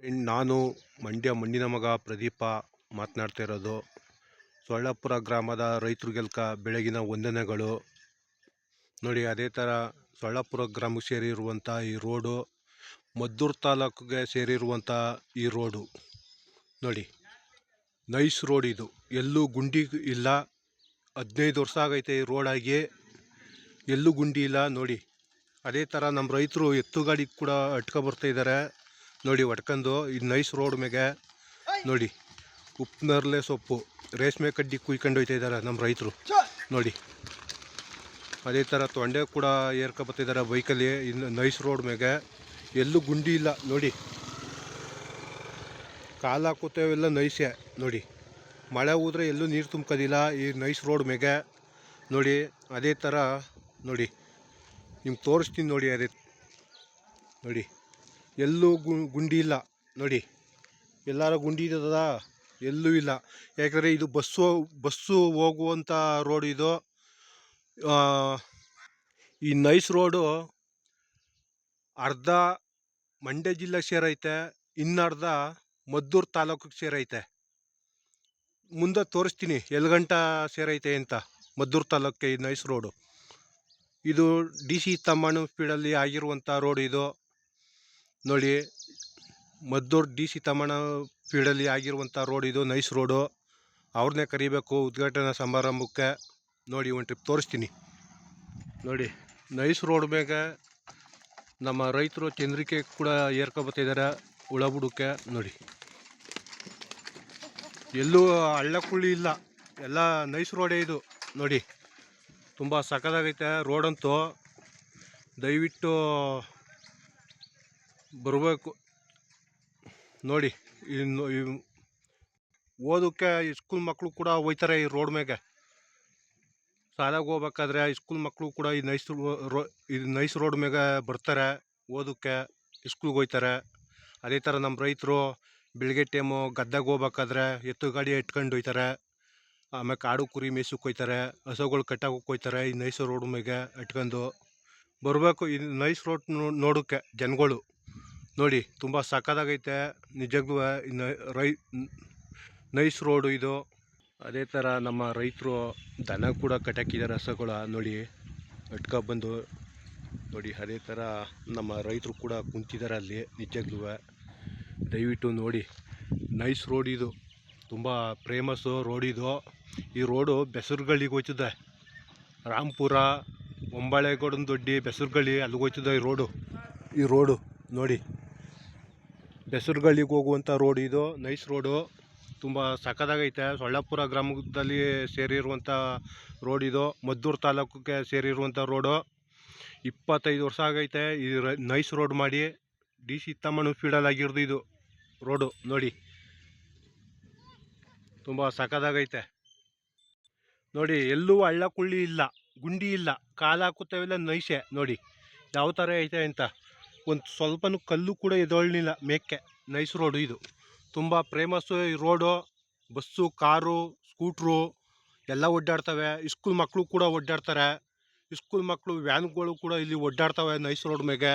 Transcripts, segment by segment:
Friend ನಾನು ಮಂಡ್ಯ ಮಣ್ಣಿನ ಮಗ ಪ್ರದೀಪ ಮಾತನಾಡ್ತಾ ಇರೋದು. ಸೊಳ್ಳಾಪುರ ಗ್ರಾಮದ ರೈತರಿಗೆಲ್ಕ ಬೆಳಗಿನ ವಂದನೆಗಳು. ನೋಡಿ, ಅದೇ ಥರ ಸೊಳ್ಳಾಪುರ ಗ್ರಾಮಕ್ಕೆ ಸೇರಿರುವಂಥ ಈ ರೋಡು, ಮದ್ದೂರು ತಾಲೂಕಿಗೆ ಸೇರಿರುವಂಥ ಈ ರೋಡು. ನೋಡಿ, ನೈಸ್ ರೋಡ್ ಇದು. ಎಲ್ಲೂ ಗುಂಡಿ ಇಲ್ಲ. ಹದಿನೈದು ವರ್ಷ ಆಗೈತೆ ಈ ರೋಡಾಗಿ ಎಲ್ಲೂ ಗುಂಡಿ ಇಲ್ಲ. ನೋಡಿ, ಅದೇ ಥರ ನಮ್ಮ ರೈತರು ಎತ್ತು ಗಾಡಿ ಕೂಡ ಅಟ್ಕೊ ಬರ್ತಾ ಇದ್ದಾರೆ ನೋಡಿ ಒಟ್ಕೊಂಡು ಈ ನೈಸ್ ರೋಡ್ ಮೇಲೆ ನೋಡಿ ಉಪ್ಪುನರ್ಲೆ ಸೊಪ್ಪು, ರೇಷ್ಮೆ ಕಡ್ಡಿ ಕುಯ್ಕೊಂಡು ಹೋಯ್ತಾ ನಮ್ಮ ರೈತರು. ನೋಡಿ, ಅದೇ ಥರ ತೊಂಡೆ ಕೂಡ ಏರ್ಕೊ ಬರ್ತಿದ್ದಾರೆ ಬೈಕಲ್ಲಿ. ಇನ್ನು ನೈಸ್ ರೋಡ್ ಮೇಲೆ ಎಲ್ಲೂ ಗುಂಡಿ ಇಲ್ಲ, ನೋಡಿ. ಕಾಲು ಹಾಕುತ್ತೇವೆಲ್ಲ ನೈಸೆ, ನೋಡಿ. ಮಳೆ ಹೋದ್ರೆ ಎಲ್ಲೂ ನೀರು ತುಂಬ್ಕೋದಿಲ್ಲ ಈ ನೈಸ್ ರೋಡ್ ಮೇಲೆ ನೋಡಿ, ಅದೇ ಥರ ನೋಡಿ, ನಿಮ್ಗೆ ತೋರಿಸ್ತೀನಿ ನೋಡಿ ಅದೇ, ನೋಡಿ. ಎಲ್ಲೂ ಗುಂಡಿ ಇಲ್ಲ. ನೋಡಿ, ಎಲ್ಲಾರ ಗುಂಡಿ ಇದ್ದದ? ಎಲ್ಲೂ ಇಲ್ಲ. ಯಾಕಂದರೆ ಇದು ಬಸ್ಸು ಬಸ್ಸು ಹೋಗುವಂಥ ರೋಡ್ ಇದು. ಈ ನೈಸ್ ರೋಡು ಅರ್ಧ ಮಂಡ್ಯ ಜಿಲ್ಲೆಗೆ ಸೇರೈತೆ, ಇನ್ನರ್ಧ ಮದ್ದೂರು ತಾಲೂಕಿಗೆ ಸೇರೈತೆ. ಮುಂದೆ ತೋರಿಸ್ತೀನಿ ಎಲ್ಗಂಟ ಸೇರೈತೆ ಅಂತ, ಮದ್ದೂರು ತಾಲೂಕಿಗೆ ಈ ನೈಸ್ ರೋಡು. ಇದು ಡಿ ಸಿ ತಮ್ಮಣ್ಣ ಸ್ಪೀಡಲ್ಲಿ ಆಗಿರುವಂಥ ರೋಡ್ ಇದು. ನೋಡಿ, ಮದ್ದೂರು ಡಿ. ಸಿ ತಮ್ಮಣ್ಣ ಫೀಲ್ಡಲ್ಲಿ ಆಗಿರುವಂಥ ರೋಡ್ ಇದು, ನೈಸ್ ರೋಡು. ಅವ್ರನ್ನೇ ಕರಿಬೇಕು, ಉದ್ಘಾಟನಾ ಸಮಾರಂಭಕ್ಕೆ. ನೋಡಿ, ಒಂದು ಟ್ರಿಪ್ ತೋರಿಸ್ತೀನಿ. ನೋಡಿ, ನೈಸ್ ರೋಡ್ ಮೇಲೆ ನಮ್ಮ ರೈತರು ಚಂದ್ರಿಕೆ ಕೂಡ ಏರ್ಕೊಬತ್ತಿದ್ದಾರೆ ಹುಳ ಬುಡಕ್ಕೆ. ನೋಡಿ. ಎಲ್ಲೂ ಹಳ್ಳ ಕುಳ್ಳಿ ಇಲ್ಲ. ಎಲ್ಲ ನೈಸ್ ರೋಡೇ ಇದು. ನೋಡಿ, ತುಂಬ ಸಖತ್ತಾಗೈತೆ ರೋಡಂತೂ. ದಯವಿಟ್ಟು ಬರಬೇಕು. ನೋಡಿ ಇನ್ನು ಓದೋಕ್ಕೆ ಸ್ಕೂಲ್ ಮಕ್ಕಳು ಕೂಡ ಹೋಯ್ತಾರೆ ಈ ರೋಡ್ ಮೇಲೆ ಶಾಲೆಗೆ ಹೋಗ್ಬೇಕಾದ್ರೆ ಸ್ಕೂಲ್ ಮಕ್ಕಳು ಕೂಡ ಈ ನೈಸ್ ರೋ ಇದು ನೈಸ್ ರೋಡ್ ಮೇಲೆ ಬರ್ತಾರೆ ಓದೋಕ್ಕೆ ಸ್ಕೂಲ್ಗೆ ಹೋಯ್ತಾರೆ. ಅದೇ ಥರ ನಮ್ಮ ರೈತರು ಬೆಳಗ್ಗೆ ಟೈಮು ಗದ್ದೆಗೆ ಹೋಗ್ಬೇಕಾದ್ರೆ ಎತ್ತು ಗಾಡಿ ಇಟ್ಕೊಂಡು ಹೋಯ್ತಾರೆ. ಆಮೇಲೆ ಕಾಡು ಕುರಿ ಮೇಯ್ಸಕ್ಕೆ ಹೋಯ್ತಾರೆ, ಹಸುಗಳು ಕಟ್ಟಕ್ಕೆ ಹೋಯ್ತಾರೆ ಈ ನೈಸ್ ರೋಡ್ ಮೇಲೆ ಇಟ್ಕೊಂಡು ಬರಬೇಕು ಈ ನೈಸ್ ರೋಡ್ ನೋಡೋಕ್ಕೆ ಜನಗಳು. ನೋಡಿ, ತುಂಬ ಸಖತ್ತಾಗೈತೆ. ನಿಜಕ್ಕೂ ಇನ್ನು ರೈ, ನೈಸ್ ರೋಡು ಇದು. ಅದೇ ಥರ ನಮ್ಮ ರೈತರು ದನ ಕೂಡ ಕಟ್ಟಾಕಿದ್ದಾರೆ ಹಸುಗಳ ನೋಡಿ. ಬಂದು ನೋಡಿ, ಅದೇ ಥರ ನಮ್ಮ ರೈತರು ಕೂಡ ಕುಂತಿದ್ದಾರೆ ಅಲ್ಲಿ, ನಿಜಕ್ಕೂ. ದಯವಿಟ್ಟು ನೋಡಿ, ನೈಸ್ ರೋಡ್ ಇದು. ತುಂಬ ಫೇಮಸ್ಸು ರೋಡ್ ಇದು. ಈ ರೋಡು ಬೆಸರುಗಳಿಗೆ ಹೋಯ್ತದೆ. ರಾಮ್ಪುರ, ಒಂಬಾಳೆಗೌಡನ ದೊಡ್ಡಿ ಬೆಸರುಗಳಿ ಅಲ್ಲಿಗೆ ಹೋಯ್ತದೆ ಈ ರೋಡು. ಈ ರೋಡು ನೋಡಿ. ಬೆಸರುಗಳಿಗ್ ಹೋಗುವಂಥ ರೋಡ್ ಇದು. ನೈಸ್ ರೋಡು ತುಂಬ ಸಖತ್ತಾಗೈತೆ. ಸೊಳ್ಳಾಪುರ ಗ್ರಾಮದಲ್ಲಿ ಸೇರಿರುವಂಥ ರೋಡ್ ಇದು. ಮದ್ದೂರು ತಾಲೂಕಿಗೆ ಸೇರಿರುವಂಥ ರೋಡು ಇಪ್ಪತ್ತೈದು ವರ್ಷ ಆಗೈತೆ. ಇದು ನೈಸ್ ರೋಡ್ ಮಾಡಿ. ಡಿ ಸಿ ತಮ್ಮಣ್ಣು ಫೀಡಲ್ ಆಗಿರೋದು ಇದು ರೋಡು ನೋಡಿ. ತುಂಬ ಸಖತ್ತಾಗೈತೆ. ನೋಡಿ, ಎಲ್ಲೂ ಹಳ್ಳ ಕುಳ್ಳಿ ಇಲ್ಲ. ಗುಂಡಿ ಇಲ್ಲ. ಕಾಲು ಹಾಕುತ್ತವೆಲ್ಲ ನೈಸೆ ನೋಡಿ. ಯಾವ ಥರ ಐತೆ ಅಂತ. ಒಂದು ಸ್ವಲ್ಪನೂ ಕಲ್ಲು ಕೂಡ ಎದೊಳ್ಳಿಲ್ಲ ಮೇಕೆ ನೈಸ್ ರೋಡು ಇದು. ತುಂಬ ಪ್ರೇಮಸ್ಸು ಈ ರೋಡು. ಬಸ್ಸು, ಕಾರು, ಸ್ಕೂಟ್ರು ಎಲ್ಲ ಓಡಾಡ್ತವೆ ಇಸ್ಕೂಲ್ ಮಕ್ಕಳು ಕೂಡ ಓಡಾಡ್ತಾರೆ ಇಸ್ಕೂಲ್ ಮಕ್ಕಳು ವ್ಯಾನ್ಗಳು ಕೂಡ ಇಲ್ಲಿ ಓಡಾಡ್ತವೆ ನೈಸ್ ರೋಡ್ ಮೇಲೆ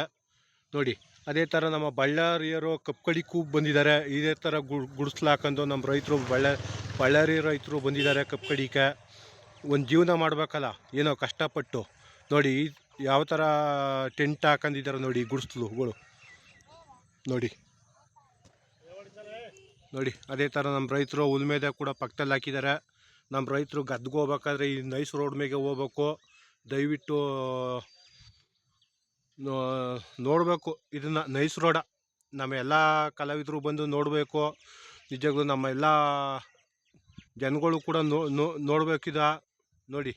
ನೋಡಿ, ಅದೇ ಥರ ನಮ್ಮ ಬಳ್ಳಾರಿಯರು ಕಪ್ಕಡಿಕ್ಕೂ ಬಂದಿದ್ದಾರೆ. ಇದೇ ಥರ ಗುಡಿಸ್ಲಾಕಂದು ನಮ್ಮ ರೈತರು ಬಳ್ಳ, ಬಳ್ಳಾರಿ ರೈತರು ಬಂದಿದ್ದಾರೆ ಕಪ್ಕಡಿಕೆ ಒಂದು ಜೀವನ ಮಾಡಬೇಕಲ್ಲ. ಏನೋ ಕಷ್ಟಪಟ್ಟು. ನೋಡಿ ಯಾವ ಥರ ಟೆಂಟ್ ಹಾಕೊಂಡಿದ್ದಾರೆ ನೋಡಿ ಗುಡಿಸ್ಲುಗಳು ನೋಡಿ. ನೋಡಿ, ಅದೇ ಥರ ನಮ್ಮ ರೈತರು ಉಲ್ಮೇದೆ ಕೂಡ ಪಕ್ಕದಲ್ಲಿ ಹಾಕಿದ್ದಾರೆ. ನಮ್ಮ ರೈತರು ಗದ್ದೆಗೆ ಹೋಗ್ಬೇಕಾದ್ರೆ ಈ ನೈಸ್ ರೋಡ್ ಮೇಲೆ ಹೋಗ್ಬೇಕು. ದಯವಿಟ್ಟು ನೋಡಬೇಕು. ಇದನ್ನು ನೈಸ್ ರೋಡ. ನಮ್ಮ ಎಲ್ಲ ಕಲಾವಿದರು ಬಂದು ನೋಡಬೇಕು. ನಿಜಕ್ಕೂ ನಮ್ಮ ಎಲ್ಲ ಜನಗಳು ಕೂಡ ನೋಡ್ಬೇಕಿದ. ನೋಡಿ.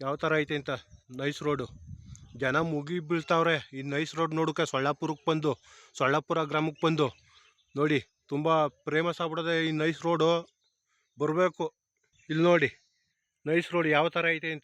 ಯಾವ ಥರ ಐತೆ ಅಂತ? Nice road. ಜನ ಮುಗಿ ಬೀಳ್ತಾವ್ರೆ. ಈ ನೈಸ್ ರೋಡ್ ನೋಡೋಕೆ ಸೊಳ್ಳಾಪುರಕ್ಕೆ ಬಂದು, ಸೊಳ್ಳಾಪುರ ಗ್ರಾಮಕ್ಕೆ ಬಂದು. ನೋಡಿ, ತುಂಬ ಪ್ರೇಮಸ್ ಆಗ್ಬಿಡೋದೆ ಈ ನೈಸ್ ರೋಡು. ಬರಬೇಕು. ಇಲ್ಲಿ ನೋಡಿ ನೈಸ್ ರೋಡ್ ಯಾವ ಥರ ಐತೆ ಅಂತ.